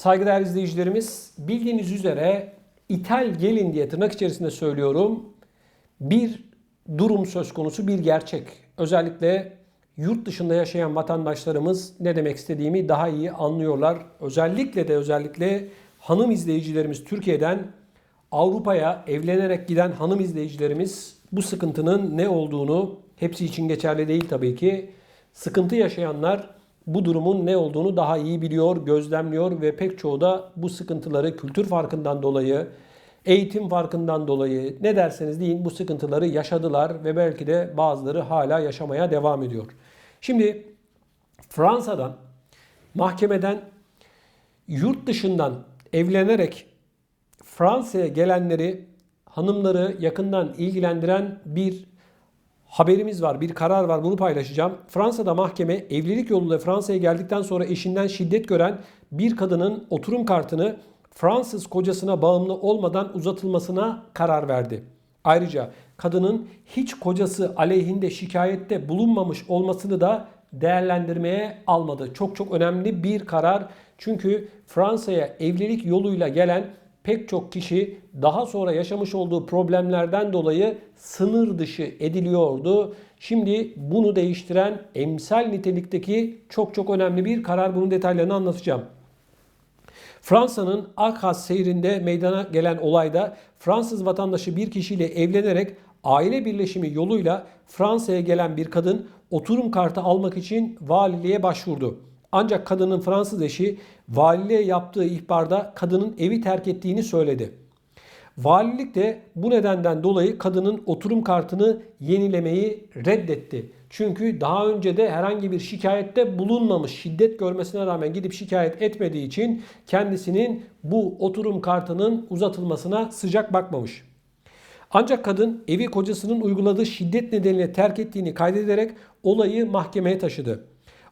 Saygıdeğer izleyicilerimiz, bildiğiniz üzere ithal gelin diye tırnak içerisinde söylüyorum. Bir durum söz konusu, bir gerçek. Özellikle yurt dışında yaşayan vatandaşlarımız ne demek istediğimi daha iyi anlıyorlar. Özellikle de özellikle hanım izleyicilerimiz Türkiye'den Avrupa'ya evlenerek giden hanım izleyicilerimiz bu sıkıntının ne olduğunu, hepsi için geçerli değil tabii ki, sıkıntı yaşayanlar bu durumun ne olduğunu daha iyi biliyor, gözlemliyor ve pek çoğu da bu sıkıntıları kültür farkından dolayı, eğitim farkından dolayı ne derseniz deyin bu sıkıntıları yaşadılar ve belki de bazıları hala yaşamaya devam ediyor. Şimdi Fransa'dan mahkemeden yurt dışından evlenerek Fransa'ya gelenleri hanımları yakından ilgilendiren bir haberimiz var, bir karar var. Bunu paylaşacağım. Fransa'da mahkeme evlilik yoluyla Fransa'ya geldikten sonra eşinden şiddet gören bir kadının oturum kartını Fransız kocasına bağımlı olmadan uzatılmasına karar verdi. Ayrıca kadının hiç kocası aleyhinde şikayette bulunmamış olmasını da değerlendirmeye almadı. Çok çok önemli bir karar. Çünkü Fransa'ya evlilik yoluyla gelen pek çok kişi daha sonra yaşamış olduğu problemlerden dolayı sınır dışı ediliyordu. Şimdi bunu değiştiren emsal nitelikteki çok çok önemli bir karar. Bunun detaylarını anlatacağım. Fransa'nın Arkas seyrinde meydana gelen olayda Fransız vatandaşı bir kişiyle evlenerek aile birleşimi yoluyla Fransa'ya gelen bir kadın oturum kartı almak için valiliğe başvurdu. Ancak kadının Fransız eşi valiliğe yaptığı ihbarda kadının evi terk ettiğini söyledi. Valilik de bu nedenden dolayı kadının oturum kartını yenilemeyi reddetti. Çünkü daha önce de herhangi bir şikayette bulunmamış, şiddet görmesine rağmen gidip şikayet etmediği için kendisinin bu oturum kartının uzatılmasına sıcak bakmamış. Ancak kadın evi kocasının uyguladığı şiddet nedeniyle terk ettiğini kaydederek olayı mahkemeye taşıdı.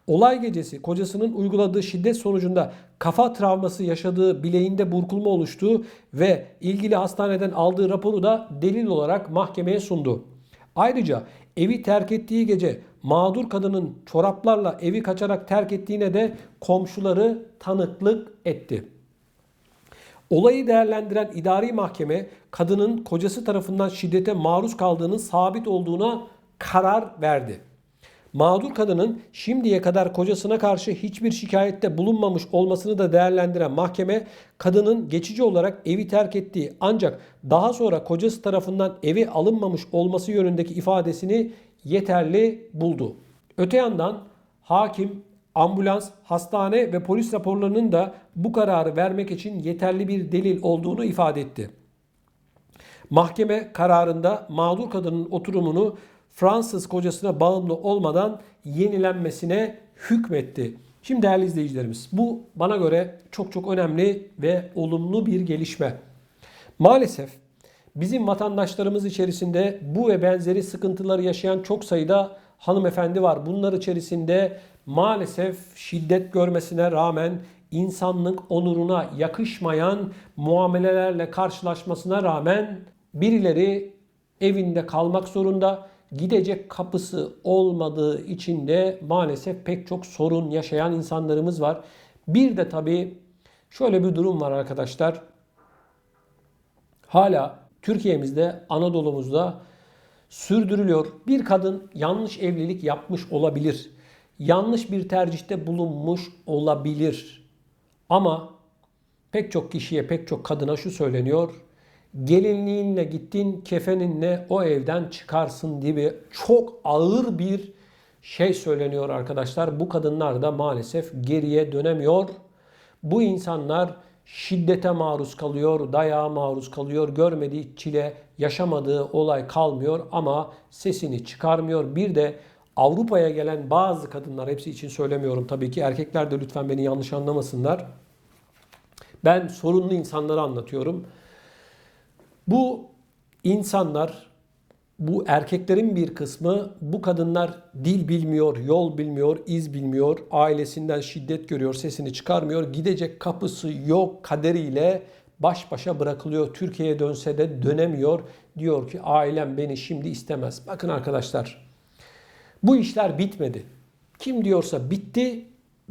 Olay gecesi kocasının uyguladığı şiddet sonucunda kafa travması yaşadığı bileğinde burkulma oluştuğu ve ilgili hastaneden aldığı raporu da delil olarak mahkemeye sundu. Ayrıca evi terk ettiği gece mağdur kadının çoraplarla evi kaçarak terk ettiğine de komşuları tanıklık etti. Olayı değerlendiren idari mahkeme kadının kocası tarafından şiddete maruz kaldığının sabit olduğuna karar verdi. Mağdur kadının şimdiye kadar kocasına karşı hiçbir şikayette bulunmamış olmasını da değerlendiren mahkeme kadının geçici olarak evi terk ettiği ancak daha sonra kocası tarafından evi alınmamış olması yönündeki ifadesini yeterli buldu. Öte yandan hakim ambulans, hastane ve polis raporlarının da bu kararı vermek için yeterli bir delil olduğunu ifade etti. Mahkeme kararında mağdur kadının oturumunu Fransız kocasına bağımlı olmadan yenilenmesine hükmetti. Şimdi değerli izleyicilerimiz bu bana göre çok çok önemli ve olumlu bir gelişme. Maalesef bizim vatandaşlarımız içerisinde bu ve benzeri sıkıntıları yaşayan çok sayıda hanımefendi var. Bunlar içerisinde maalesef şiddet görmesine rağmen insanlık onuruna yakışmayan muamelelerle karşılaşmasına rağmen birileri evinde kalmak zorunda gidecek kapısı olmadığı için de maalesef pek çok sorun yaşayan insanlarımız var. Bir de tabii şöyle bir durum var arkadaşlar. Hala Türkiye'mizde, Anadolu'muzda sürdürülüyor. Bir kadın yanlış evlilik yapmış olabilir. Yanlış bir tercihte bulunmuş olabilir. Ama pek çok kişiye, pek çok kadına şu söyleniyor gelinliğinle gittin kefeninle o evden çıkarsın gibi çok ağır bir şey söyleniyor arkadaşlar. Bu kadınlar da maalesef geriye dönemiyor. Bu insanlar şiddete maruz kalıyor, dayağa maruz kalıyor, görmediği çile, yaşamadığı olay kalmıyor ama sesini çıkarmıyor. Bir de Avrupa'ya gelen bazı kadınlar, hepsi için söylemiyorum tabii ki erkekler de lütfen beni yanlış anlamasınlar. Ben sorunlu insanları anlatıyorum. Bu insanlar, bu erkeklerin bir kısmı bu kadınlar dil bilmiyor, yol bilmiyor, iz bilmiyor, ailesinden şiddet görüyor, sesini çıkarmıyor, gidecek kapısı yok kaderiyle baş başa bırakılıyor. Türkiye'ye dönse de dönemiyor. Diyor ki ailem beni şimdi istemez. Bakın arkadaşlar bu işler bitmedi. Kim diyorsa bitti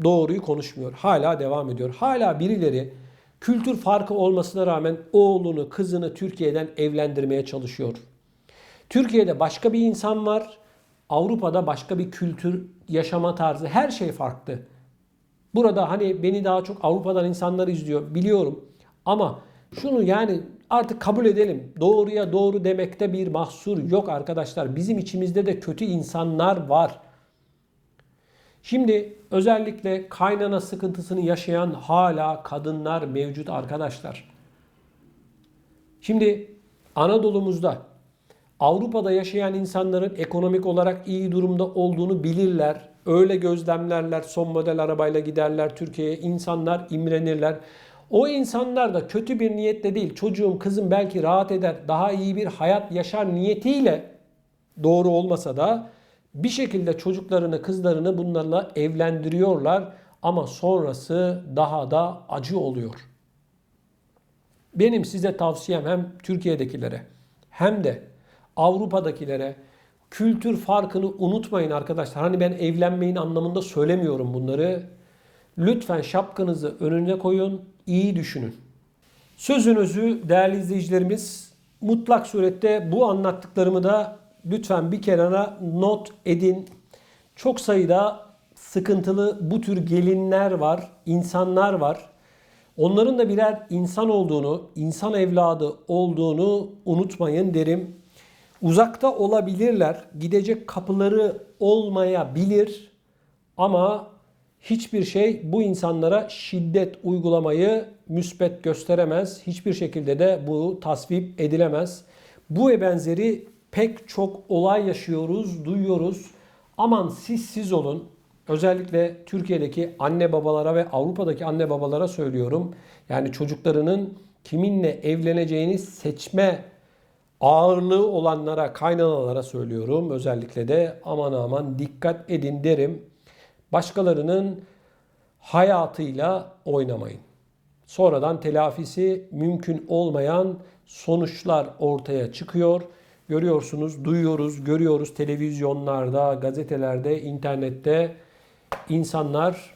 doğruyu konuşmuyor. Hala devam ediyor. Hala birileri kültür farkı olmasına rağmen oğlunu, kızını Türkiye'den evlendirmeye çalışıyor. Türkiye'de başka bir insan var. Avrupa'da başka bir kültür, yaşama tarzı, her şey farklı. Burada hani beni daha çok Avrupa'dan insanlar izliyor biliyorum. Ama şunu yani artık kabul edelim. Doğruya doğru demekte bir mahsur yok arkadaşlar. Bizim içimizde de kötü insanlar var. Şimdi özellikle kaynana sıkıntısını yaşayan hala kadınlar mevcut arkadaşlar. Şimdi Anadolu'muzda Avrupa'da yaşayan insanların ekonomik olarak iyi durumda olduğunu bilirler. Öyle gözlemlerler, son model arabayla giderler Türkiye'ye. İnsanlar imrenirler. O insanlar da kötü bir niyetle değil, çocuğum, kızım belki rahat eder, daha iyi bir hayat yaşar niyetiyle doğru olmasa da bir şekilde çocuklarını, kızlarını bunlarla evlendiriyorlar ama sonrası daha da acı oluyor. Benim size tavsiyem hem Türkiye'dekilere hem de Avrupa'dakilere kültür farkını unutmayın arkadaşlar. Hani ben evlenmeyin anlamında söylemiyorum bunları. Lütfen şapkanızı önüne koyun, iyi düşünün. Sözünüzü değerli izleyicilerimiz mutlak surette bu anlattıklarımı da lütfen bir kenara not edin. Çok sayıda sıkıntılı bu tür gelinler var, insanlar var. Onların da birer insan olduğunu, insan evladı olduğunu unutmayın derim. Uzakta olabilirler, gidecek kapıları olmayabilir ama hiçbir şey bu insanlara şiddet uygulamayı müspet gösteremez. Hiçbir şekilde de bu tasvip edilemez. Bu ve benzeri pek çok olay yaşıyoruz, duyuyoruz. Aman siz siz olun. Özellikle Türkiye'deki anne babalara ve Avrupa'daki anne babalara söylüyorum. Yani çocuklarının kiminle evleneceğini seçme ağırlığı olanlara, kaynanalara söylüyorum. Özellikle de aman aman dikkat edin derim. Başkalarının hayatıyla oynamayın. Sonradan telafisi mümkün olmayan sonuçlar ortaya çıkıyor. Görüyorsunuz, duyuyoruz, görüyoruz televizyonlarda, gazetelerde, internette insanlar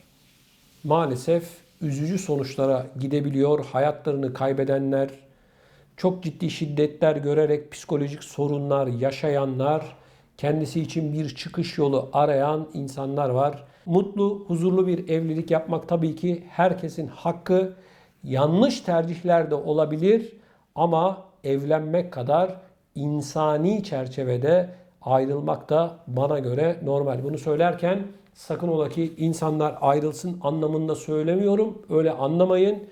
maalesef üzücü sonuçlara gidebiliyor. Hayatlarını kaybedenler, çok ciddi şiddetler görerek psikolojik sorunlar yaşayanlar, kendisi için bir çıkış yolu arayan insanlar var. Mutlu, huzurlu bir evlilik yapmak tabii ki herkesin hakkı. Yanlış tercihler de olabilir ama evlenmek kadar insani çerçevede ayrılmak da bana göre normal. Bunu söylerken sakın ola ki insanlar ayrılsın anlamında söylemiyorum. Öyle anlamayın.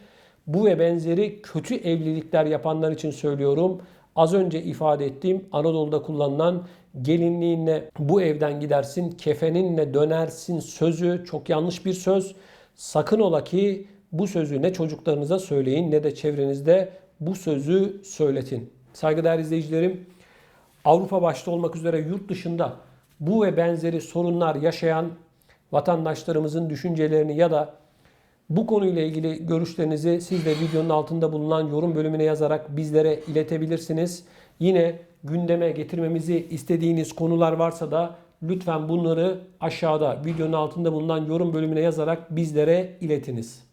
Bu ve benzeri kötü evlilikler yapanlar için söylüyorum. Az önce ifade ettiğim Anadolu'da kullanılan gelinliğinle bu evden gidersin, kefeninle dönersin sözü çok yanlış bir söz. Sakın ola ki bu sözü ne çocuklarınıza söyleyin ne de çevrenizde bu sözü söyletin. Saygıdeğer izleyicilerim, Avrupa başta olmak üzere yurt dışında bu ve benzeri sorunlar yaşayan vatandaşlarımızın düşüncelerini ya da bu konuyla ilgili görüşlerinizi siz de videonun altında bulunan yorum bölümüne yazarak bizlere iletebilirsiniz. Yine gündeme getirmemizi istediğiniz konular varsa da lütfen bunları aşağıda videonun altında bulunan yorum bölümüne yazarak bizlere iletiniz.